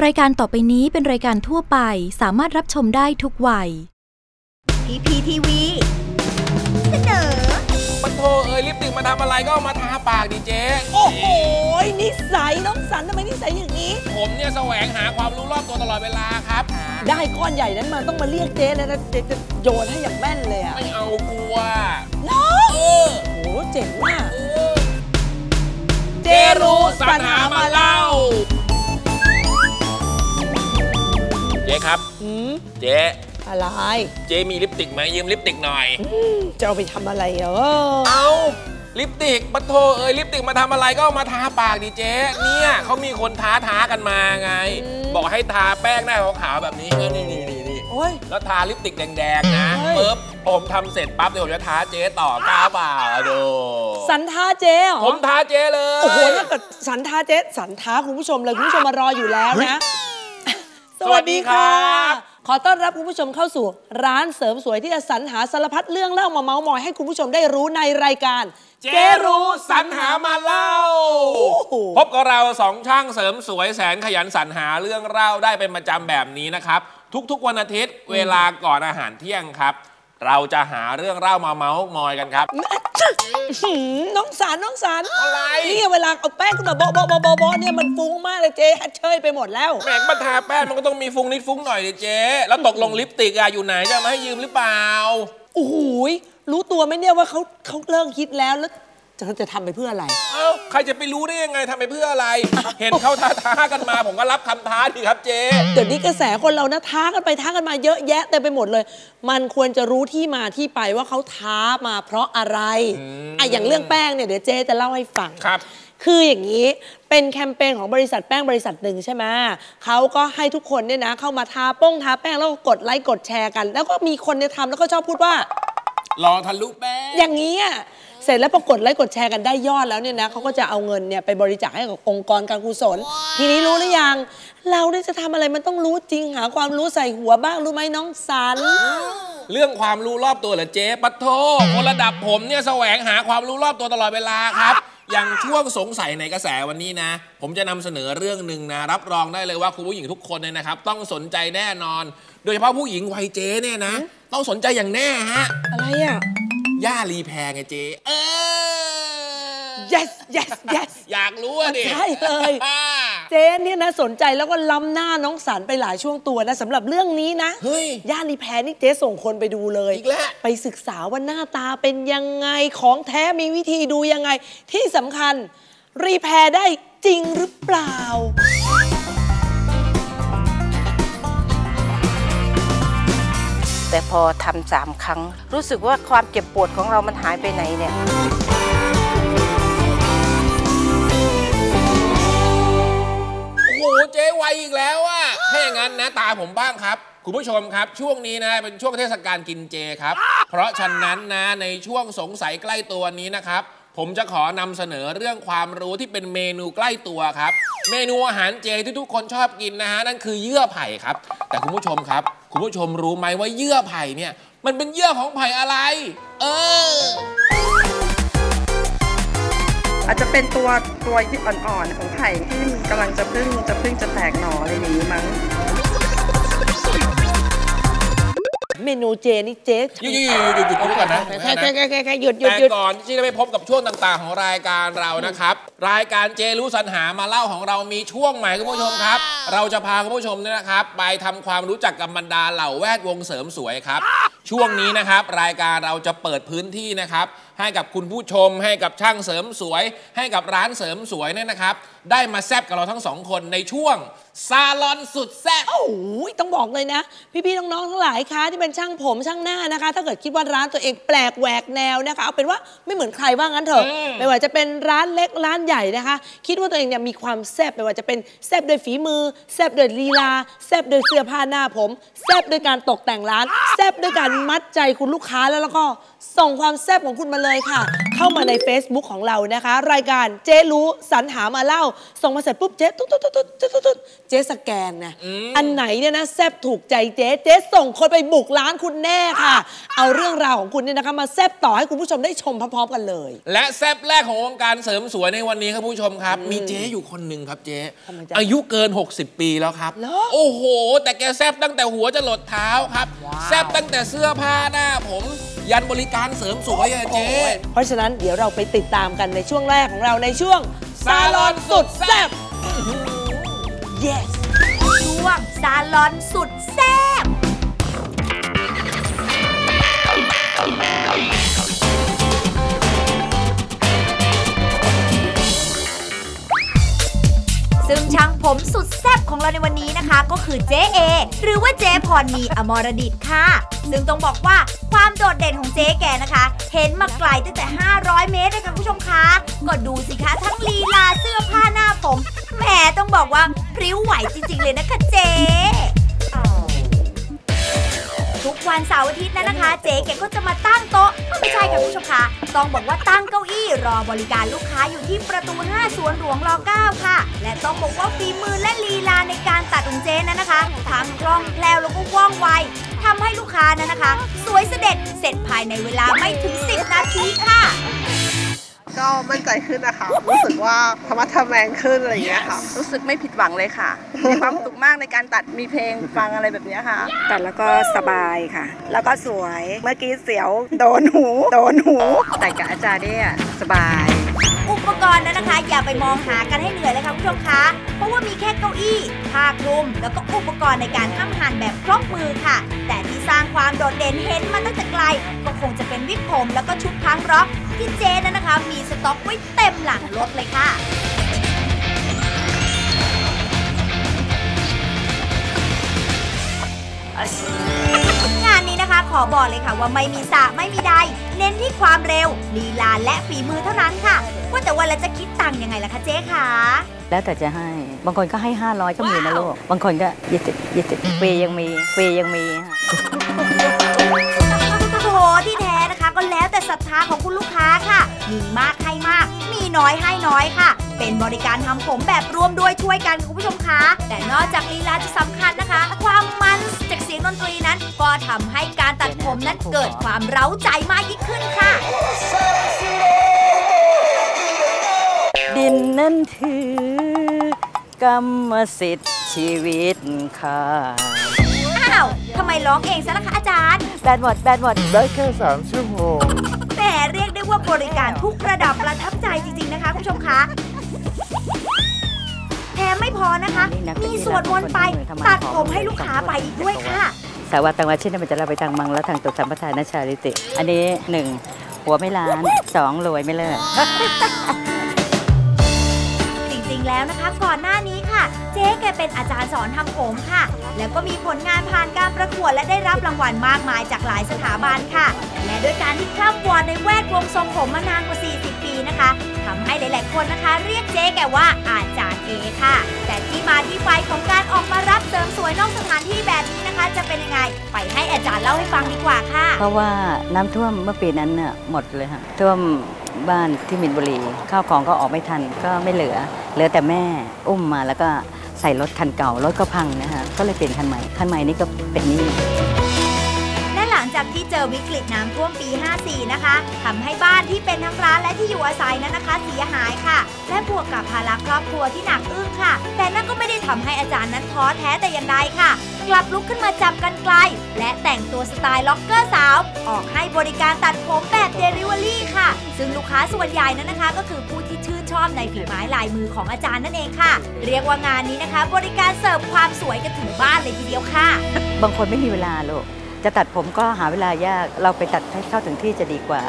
รายการต่อไปนี้เป็นรายการทั่วไปสามารถรับชมได้ทุกวัย พีพีทีวีเสนอปะโทเอ้ยลิปสติกมาทำอะไรก็เอามาทาปากดิเจ๊โอ้โห นิสัยน้องสันทำไมนิสัยอย่างนี้ ผมเนี่ยแสวงหาความรู้รอบตัวตลอดเวลาครับได้ก้อนใหญ่นั้นมาต้องมาเรียกเจ๊เลยนะเจ๊จะโยนให้อย่างแม่นเลยอะไม่เอากลัวเนาะเออโอ้โหเจ๋งว่ะเออเจ๊รู้สรรหามาเล่า จ๊ครับหืมเจ๊อะไร เจ๊มีลิปสติกไหมยืมลิปสติกหน่อย จะเอาไปทำอะไรเหรอเอาลิปสติกปะโทเอ้ยลิปสติกมาทำอะไรก็เอามาทาปากดิเจ๊เนี่ยเขามีคนท้าท้ากันมาไง บอกให้ทาแป้งหน้าขาวๆแบบนี้เออนี่นี่นี่นี่โอ้ย แล้วทาลิปสติกแดงๆนะเฮ้ยปึ๊บผมทำเสร็จปั๊บเดี๋ยวผมจะท้าเจ๊ต่อกล้าเปล่าดูสันท้าเจ๊เหรอผมท้าเจ๊เลย โอ้โหถ้าเกิดสันท้าเจ๊สันท้าคุณผู้ชมเลยคุณผู้ชมมารออยู่แล้วนะ สวัสดีครับขอต้อนรับคุณผู้ชมเข้าสู่ ร้านเสริมสวยที่จะสรรหาสารพัดเรื่องเล่ามาเมาส์มอยให้คุณผู้ชมได้รู้ในรายการ เจ๊รู้สรรหามาเล่าโอ้โหพบกับเราสองช่างเสริมสวยแสนขยันสรรหาเรื่องเล่าได้เป็นประจำแบบนี้นะครับ ทุกๆวันอาทิตย์เวลาก่อนอาหารเที่ยงครับ เราจะหาเรื่องเล่ามาเมาส์มอยกันครับ หืมน้องสารน้องสารอะไรนี่เวลาเอาแป้งขึ้นมาโบะโบะโบะโบะโบะเนี่ยมันฟุ้งมากเลยเจ๊ฮัดเชยไปหมดแล้ว แหมมาทาแป้งมันก็ต้องมีฟุ้งนิดฟุ้งหน่อยดิเจ๊แล้วตกลงลิปสติกอะอยู่ไหนจะเอามาให้ยืมหรือเปล่า โอ้โหยรู้ตัวไหมเนี่ยว่าเขาเขาเลิกคิดแล้วแล้ว จะจะทำไปเพื่ออะไร เอ้าใครจะไปรู้ได้ยังไงทำไปเพื่ออะไร เห็นเขาท้าท้าๆกันมา ผมก็รับคำท้าดีครับเจ๊เดี๋ยวนี้กระแสคนเรานะท้ากันไปท้ากันมาเยอะแยะเต็มไปหมดเลย มันควรจะรู้ที่มาที่ไปว่าเขาท้ามาเพราะอะไรอะอย่างเรื่องแป้งเนี่ยเดี๋ยวเจ๊จะเล่าให้ฟัง ครับ คืออย่างนี้เป็นแคมเปญของบริษัทแป้งบริษัทหนึ่งใช่ไหมเขาก็ให้ทุกคนเนี่ยนะเข้ามาทาป้งทาแป้งแล้วก็กดไลค์กดแชร์กัน แล้วก็มีคนเนี่ยทำแล้วก็ชอบพูดว่ารอทะลุแป้ง อย่างนี้อะ เสร็จแล้วปรากฏไลค์กดแชร์กันได้ยอดแล้วเนี่ยนะเขาก็จะเอาเงินเนี่ยไปบริจาคให้กับองค์กรการกุศล ทีนี้รู้หรือยัง เราเนี่ยจะทำอะไรมันต้องรู้จริงหาความรู้ใส่หัวบ้างรู้ไหมน้องสัน เรื่องความรู้รอบตัวเหรอเจ๊ปัทโทคนระดับผมเนี่ยแสวงหาความรู้รอบตัวตลอดเวลาครับ อย่างช่วงสงสัยในกระแสวันนี้นะ ผมจะนำเสนอเรื่องหนึ่งนะ รับรองได้เลยว่าคุณผู้หญิงทุกคนเนี่ยนะครับ ต้องสนใจแน่นอน โดยเฉพาะผู้หญิงวัยเจ๊เนี่ยนะ ต้องสนใจอย่างแน่ฮะ อะไรอะ ย่ารีแพงไงเจ๊เออ yes yes yes อยากรู้อะดิใช่เลย เจ๊เนี่ยนะสนใจแล้วก็ล้ำหน้าน้องสันไปหลายช่วงตัวนะสำหรับเรื่องนี้นะ เฮ้ย ย่านรีแพรนี่เจ๊ส่งคนไปดูเลย อีกแล้ว ไปศึกษาว่าหน้าตาเป็นยังไงของแท้มีวิธีดูยังไง ที่สำคัญ รีแพรได้จริงหรือเปล่า แต่พอทำสามครั้ง รู้สึกว่าความเจ็บปวดของเรามันหายไปไหนเนี่ยโอ้โหเจ๊ไวอีกแล้วอะถ้าอย่างนั้นนะ ตาผมบ้างครับ คุณผู้ชมครับ ช่วงนี้นะเป็นช่วงเทศกาลกินเจครับ เพราะฉะนั้นนะในช่วงสงสัยใกล้ตัวนี้นะครับ ผมจะขอนำเสนอเรื่องความรู้ที่เป็นเมนูใกล้ตัวครับ เมนูอาหารเจที่ทุกคนชอบกินนะฮะนั่นคือเยื่อไผ่ครับ แต่คุณผู้ชมครับ คุณผู้ชมรู้ไหมว่าเยื่อไผ่เนี่ย มันเป็นเยื่อของไผ่อะไร เออ อาจจะเป็นตัวตัวที่อ่อนๆของไผ่ที่มันกำลังจะพึ่งจะพึ่งจะแตกหน่ออะไรอย่างนี้มั้ง เมนูเจนี่เจ๊หยุดหยุดหยุดหยุดหยุดก่อนนะแค่แค่แค่แค่หยุดหยุดหยุดก่อนที่จะไปพบกับช่วงต่างๆ ของรายการเรานะครับ รายการเจรู้สรรหามาเล่าของเรามีช่วงใหม่คุณผู้ชมครับ เราจะพาคุณผู้ชมเนี่ยนะครับ ไปทำความรู้จักกับบรรดาเหล่าแวดวงเสริมสวยครับ ช่วงนี้นะครับ รายการเราจะเปิดพื้นที่นะครับ ให้กับคุณผู้ชม ให้กับช่างเสริมสวย ให้กับร้านเสริมสวยเนี่ยนะครับ ได้มาแซบกับเราทั้งสองคนในช่วงซาลอนสุดแซบ โอ้โหต้องบอกเลยนะ พี่ๆน้องๆทั้งหลายคะที่เป็นช่างผมช่างหน้านะคะ ถ้าเกิดคิดว่าร้านตัวเองแปลกแหวกแนวนะคะ เอาเป็นว่าไม่เหมือนใครว่างั้นเถอะอืม ไม่ว่าจะเป็นร้านเล็กร้านใหญ่นะคะ คิดว่าตัวเองเนี่ยมีความแซ่บไม่ว่าจะเป็นแซ่บโดวยฝีมือแซ่บโดวยลีลาแซ่บโดวยเสื้อผ้าหน้าผมแซ่บโดวยการตกแต่งร้านแซ่บโดวยการมัดใจคุณลูกค้าแล้วแล้วก็ส่งความแซ่บของคุณมาเลยค่ะ เข้ามาใน Facebook ของเรานะคะ รายการเจ๊รู้สรรหามาเล่า ส่งมาเสร็จปุ๊บเจ๊ตุ๊ดตุ๊ดตุ๊ดตุ๊ดตุ๊ดตุ๊ดเจ๊สแกนนะอันไหนเนี่ยนะแซ่บถูกใจเจ๊เจ๊ส่งคนไปบุกร้านคุณแน่ค่ะ เอาเรื่องราวของคุณเนี่ยนะคะมาแซ่บต่อให้คุณผู้ชมได้ชมพร้อมๆกันเลย และแซบแรกของวงการเสริมสวยในวันนี้ครับผู้ชมครับ มีเจ๊อยู่คนหนึ่งครับเจ๊ทำไมจ๊ะอายุเกิน 60 ปีแล้วครับเหรอโอ้โห แต่แกแซบตั้งแต่หัวจะหลดเท้าครับแซบตั้งแต่เสื้อผ้าหน้าผม ยันบริการเสริมสวยอะเจ๊เพราะฉะนั้นเดี๋ยวเราไปติดตามกันในช่วงแรกของเราในช่วงซาลอนสุดแซ่บ yes ช่วงซาลอนสุดแซ่บ มสุดแซ่บของเราในวันนี้นะคะ ก็คือเจ๊เอหรือว่าเจ๊พรมีอมรดิตค่ะ ซึ่งต้องบอกว่าความโดดเด่นของเจ๊แกนะคะ เห็นมาไกลตั้งแต่ 500 เมตรเลยค่ะคุณผู้ชมคะก็ดูสิคะทั้งลีลาเสื้อผ้าหน้าผมแหมต้องบอกว่าพริ้วไหวจริงๆเลยนะคะเจ๊ ทุกวันเสาร์อาทิตย์นั้นนะคะ เจ๊แกก็จะมาตั้งโต๊ะไม่ใช่ค่ะคุณผู้ชมคะต้องบอกว่าตั้งเก้าอี้รอบริการลูกค้าอยู่ที่ประตู 5 สวนหลวงร9ค่ะ และต้องบอกว่าฝีมือและลีลาในการตัดของเจ๊นั้นนะคะทั้งคล่องแคล่วแล้วก็ว่องไวทำให้ลูกค้านั้นนะคะ สวยเสด็จเสร็จภายในเวลาไม่ถึง 10 นาทีค่ะ ก็มั่นใจขึ้นนะคะ รู้สึกว่าธรรมะทแมงขึ้นอะไรอย่างเงี้ยค่ะ รู้สึกไม่ผิดหวังเลยค่ะ มีความสุขมากในการตัดมีเพลงฟังอะไรแบบเนี้ยค่ะ ตัดแล้วก็สบายค่ะ แล้วก็สวย เมื่อกี้เสียวโดนหู โดนหู แต่กับอาจารย์เนี่ยสบาย อุปกรณ์นั้นนะคะ อย่าไปมองหากันให้เหนื่อยเลยค่ะคุณผู้ชมคะ เพราะว่ามีแค่เก้าอี้ผ้าคลุม แล้วก็อุปกรณ์ในการห้ำหั่นแบบครบมือค่ะ แต่ที่สร้างความโดดเด่นเห็นมาตั้งแต่ไกล ก็คงจะเป็นวิกผมแล้วก็ชุดพังร็อก ที่เจนั้นนะคะ มีสต็อกไว้เต็มหลังรถเลยค่ะงานนี้นะคะขอบอกเลยค่ะว่าไม่มีสระไม่มีใด เน้นที่ความเร็วลีลาและฝีมือเท่านั้นค่ะ ว่าแต่ว่าเราจะคิดตังค์ยังไงล่ะคะเจ๊คะแล้วแต่จะให้ บางคนก็ให้ 500 ก็มีนะลูก บางคนก็ยี่สิบยี่สิบฟรียังมีฟรียังมีค่ะโอ้โหที่ แท้นะคะก็แล้วแต่ศรัทธาของคุณลูกค้าค่ะ มีมากให้มาก มีน้อยให้น้อยค่ะ เป็นบริการทำผมแบบร่วมด้วยช่วยกันคุณผู้ชมคะ แต่นอกจากลีลาจะสำคัญนะคะ ความมันจากเสียงดนตรีนั้น ก็ทำให้การตัดผมนั้นเกิดความเร้าใจมากยิ่งขึ้นค่ะ ดินนั้นถือกรรมสิทธิ์ชีวิตค่ะ อ้าวทำไมร้องเองซะล่ะคะอาจารย์ แบดหมดแบดหมดได้แค่สามชั่วโมง แหมเรียกได้ว่าบริการทุกระดับประทับใจจริง ๆ นะคะ คุณผู้ชมคะแถมไม่พอนะคะ มีสวดมนต์ไป ตัดผมให้ลูกค้าไปอีกด้วยค่ะ สาวัตตังวาชินมันจะเราไปทางมังแล้วทางตุสัมปทานาชาลิติ อันนี้หนึ่งหัวไม่ล้านสองรวยไม่เลิกจริงๆแล้วนะคะ ก่อนหน้านี้ค่ะ เจ๊แกเป็นอาจารย์สอนทำผมค่ะ แล้วก็มีผลงานผ่านการประกวดและได้รับรางวัลมากมายจากหลายสถาบันค่ะ และด้วยการที่คร่ำวอดในแวดวงทรงผมมานานกว่า 40 ปีนะคะทำให้หลาย ๆ คนนะคะ เรียกเจ๊แกว่าอาจารย์เอค่ะ แต่ที่มาที่ไปของการออกมารับเสริมสวยนอกสถานที่แบบนี้นะคะ จะเป็นยังไงไปให้อาจารย์เล่าให้ฟังดีกว่าค่ะ เพราะว่าน้ำท่วมเมื่อปีนั้นน่ะหมดเลยค่ะท่วมบ้านที่มินบุรีข้าวของก็ออกไม่ทันก็ไม่เหลือ เหลือแต่แม่อุ้มมาแล้วก็ใส่รถคันเก่ารถก็พังนะคะก็เลยเปลี่ยนคันใหม่คันใหม่นี่ก็เป็นนี่และหลังจากที่เจอวิกฤตน้ำท่วมปี 54 นะคะทำให้บ้านที่เป็นทั้งร้านและที่อยู่อาศัยนั้นนะคะ เสียหายค่ะ และบวกกับภาระครอบครัวที่หนักอึ้งค่ะ แต่นั่นก็ไม่ได้ทำให้อาจารย์นั้นท้อแท้แต่อย่างใดค่ะ กลับลุกขึ้นมาจับกันไกล และแต่งตัวสไตล์ล็อกเกอร์สาว ออกให้บริการตัดผมแบบเดลิเวอรี่ค่ะ ซึ่งลูกค้าส่วนใหญ่นั้นนะคะ ก็คือผู้ที่ชื่นชอบในฝีไม้ลายมือของอาจารย์นั่นเองค่ะ เรียกว่างานนี้นะคะ บริการเสิร์ฟความสวยกันถึงบ้านเลยทีเดียวค่ะ บางคนไม่มีเวลาลูกจะตัดผมก็หาเวลายากเราไปตัดให้เข้าถึงที่จะดีกว่า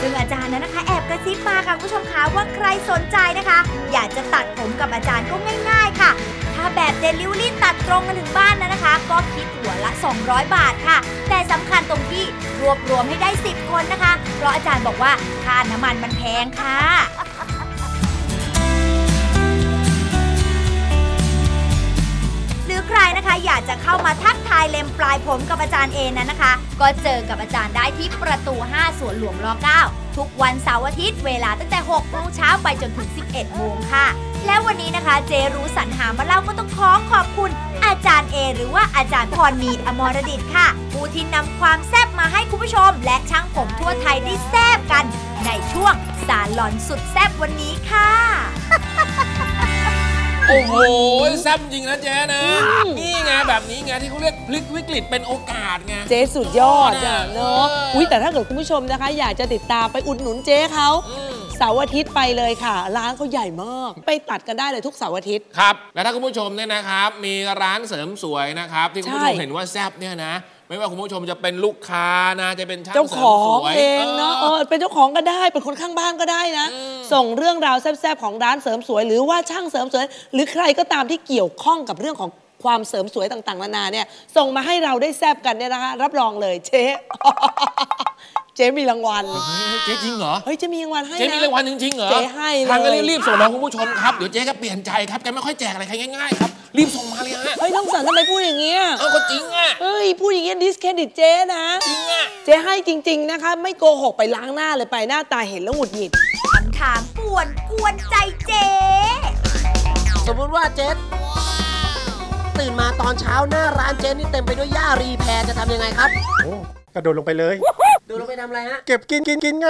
ซึ่งอาจารย์นั้นนะคะ แอบกระซิบมาค่ะคุณผู้ชมคะว่าใครสนใจนะคะ อยากจะตัดผมกับอาจารย์ก็ง่ายๆค่ะ ถ้าแบบเดลิเวอรี่ตัดตรงกันถึงบ้านนะนะคะ ก็คิดหัวละ 200 บาทค่ะ แต่สำคัญตรงที่ร วบรวมให้ได้ 10 คนนะคะ เพราะอาจารย์บอกว่าค่าน้ำมันมันแพงค่ะ หรือใครนะคะอยากจะเข้ามาทักทายเล็มปลายผมกับอาจารย์เอนั้นนะคะ ก็เจอกับอาจารย์ได้ที่ประตู 5สวนหลวงร9 ทุกวันเสาร์อาทิตย์เวลาตั้งแต่ 6 โมงเช้าไปจนถึง 11 โมงค่ะ และวันนี้นะคะเจรู้สรรหามาเล่าก็ต้องขอขอบคุณ อาจารย์เอหรือว่าอาจารย์พรมีดอมรดิตค่ะ ผู้ที่นำความแซบมาให้คุณผู้ชม และช่างผมทั่วไทยได้แซบกัน ในช่วงสารหลอนสุดแซบวันนี้ค่ะ โอ้โหแซ่บจริงนะเจ๊นะ นี่ไงแบบนี้ไงที่เขาเรียกพลิกวิกฤตเป็นโอกาสไง เจ๊สุดยอดอะเนาะเอออุ๊อุ้ยแต่ถ้าเกิดคุณผู้ชมนะคะ อยากจะติดตามไปอุดหนุนเจ๊เขาอืมเสาร์อาทิตย์ไปเลยค่ะ ร้านเขาใหญ่มาก ไปตัดกันได้เลยทุกเสาร์อาทิตย์ ครับ และถ้าคุณผู้ชมเนี่ยนะครับ มีร้านเสริมสวยนะครับ ที่คุณผู้ชมใช่เห็นว่าแซ่บเนี่ยนะไม่ว่าคุณผู้ชมจะเป็นลูกค้านะจะเป็นช่างเจ้าเสริขมองสวยเองเนาะเอเอออเป็นเจ้าของก็ได้เป็นคนข้างบ้านก็ได้นะอืม ส่งเรื่องราวแซ่บๆของร้านเสริมสวย หรือว่าช่างเสริมสวย หรือใครก็ตามที่เกี่ยวข้องกับเรื่องของความเสริมสวยต่างๆนานาเนี่ยส่งมาให้เราได้แซบกันเนี่ยนะคะรับรองเลยเจ๊ เจ๊มีรางวัลเฮ้ยเจ๊จริงเหรอเฮ้ยเจะมีรางวัลให้เจ๊นะมีรางวัลจริงๆเหรอเจ๊ให้เลยทางก็รีบๆส่งมาคุณผู้ชมครับเดี๋ยวเจ๊ก็เปลี่ยนใจครับแกไม่ค่อยแจกอะไรใครง่ายๆครับรีบส่งมาเลย ฮะเฮ้ยน้องสันทำไมพูดอย่างเงี้ยเอาก็จริงอะเฮ้ยพูดอย่างเงี้ยดิสเครดิตเจ๊นะ จริงอะเจ๊ให้จริง ๆนะคะ ไม่โกหกไปล้างหน้าเลยไปหน้าตาเห็นแล้วหงุดหงิดคำถามป่วนกวนใจเจ๊สมมุติว่าเจ๊ตื่นมาตอนเช้าหน้าร้านเจ๊นี่เต็มไปด้วยหญ้ารีแพรจะทำยังไงครับ โอ้กระโดดลงไปเลย ดูลงไปทำอะไรฮะ เก็บกินกินกินไง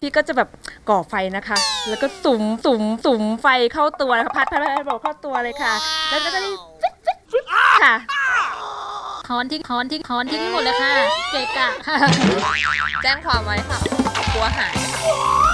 พี่ก็จะแบบก่อไฟนะคะ แล้วก็สุมสุมสุมไฟเข้าตัวนะคะพัดพัดพัดพัดบอกเข้าตัวเลยค่ะ แล้วก็ได้ฟิตฟิตฟิตค่ะคอนทิ้งคอนทิ้งคอนทิ้งให้หมดเลยค่ะ เกะกะค่ะ แจ้งความไว้ค่ะกลัวหายค่ะ